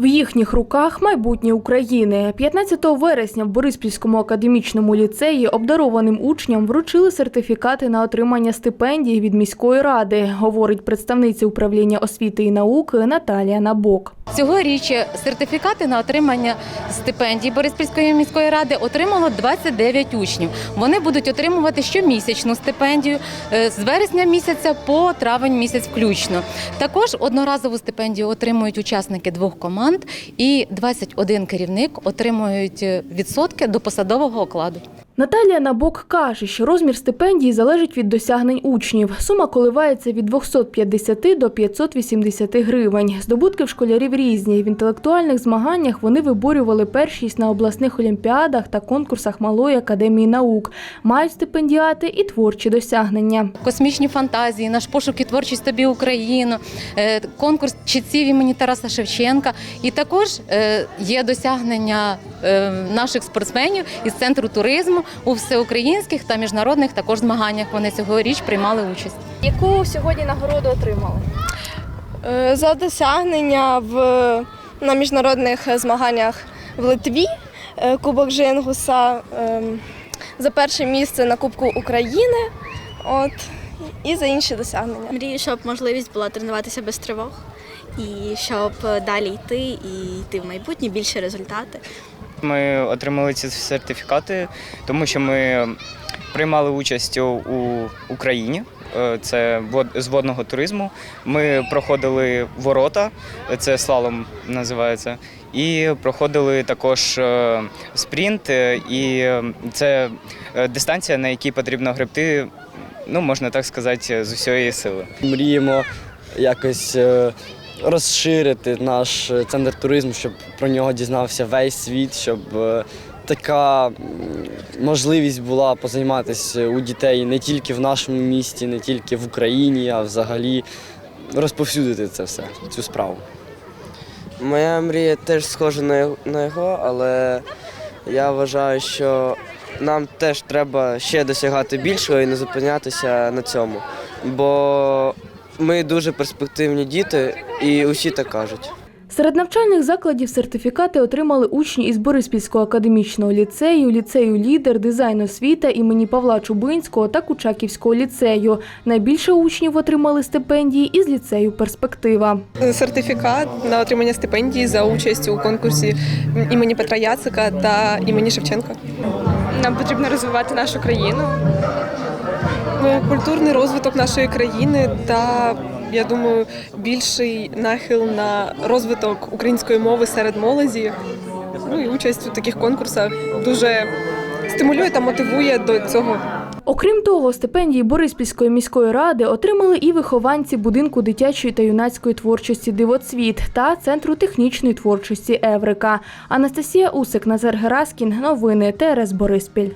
В їхніх руках майбутнє України. 15 вересня в Бориспільському академічному ліцеї обдарованим учням вручили сертифікати на отримання стипендій від міської ради, говорить представниця управління освіти і науки Наталія Набок. Цьогоріч сертифікати на отримання стипендій Бориспільської міської ради отримало 29 учнів. Вони будуть отримувати щомісячну стипендію е, з вересня місяця по травень місяць включно. Також одноразову стипендію отримують учасники двох команд, і 21 керівник отримують е, відсотки до посадового окладу. Наталія Набок каже, що розмір стипендії залежить від досягнень учнів. Сума коливається від 250 до 580 гривень. Здобутки в школярів різні. В інтелектуальних змаганнях вони виборювали першість на обласних олімпіадах та конкурсах Малої академії наук. Мають стипендіати і творчі досягнення. Космічні фантазії, наш пошук і творчість тобі Україну, е, конкурс читців імені Тараса Шевченка. І також е, є досягнення е, наших спортсменів із центру туризму у всеукраїнських та міжнародних також змаганнях. Вони цьогоріч приймали участь. Яку сьогодні нагороду отримали? Е, За досягнення в, на міжнародних змаганнях в Литві, е, Кубок Жингуса, ем, за перше місце на Кубку України от, і за інші досягнення. Мрію, щоб можливість була тренуватися без тривог і щоб далі йти і йти в майбутнє більше результати. Ми отримали ці сертифікати, тому що ми приймали участь у Україні. Е, Це з водного туризму. Ми проходили ворота, це слалом називається, і проходили також е, спринт, е, і це дистанція, на якій потрібно гребти, ну можна так сказати, з усієї сили. Мріємо якось розширити наш е, центр туризму, щоб про нього дізнався весь світ, щоб е, така можливість була позайматися у дітей не тільки в нашому місті, не тільки в Україні, а взагалі розповсюдити це все, цю справу. Моя мрія теж схожа на його- але я вважаю, що нам теж треба ще досягати більшого і не зупинятися на цьому. Бо ми дуже перспективні діти, і усі так кажуть. Серед навчальних закладів сертифікати отримали учні із Бориспільського академічного ліцею, ліцею Лідер, дизайн освіта імені Павла Чубинського та Кучаківського ліцею. Найбільше учнів отримали стипендії із ліцею Перспектива. сертифікат на отримання стипендії за участь у конкурсі імені Петра Яцика та імені Шевченка. Нам потрібно розвивати нашу країну. Культурний розвиток нашої країни та я думаю, більший нахил на розвиток української мови серед молоді. Ну і участь у таких конкурсах дуже стимулює та мотивує до цього. Окрім того, стипендії Бориспільської міської ради отримали і вихованці будинку дитячої та юнацької творчості Дивоцвіт та центру технічної творчості Еврика. Анастасія Усик, Назар Гераскін. Новини ТРС Бориспіль.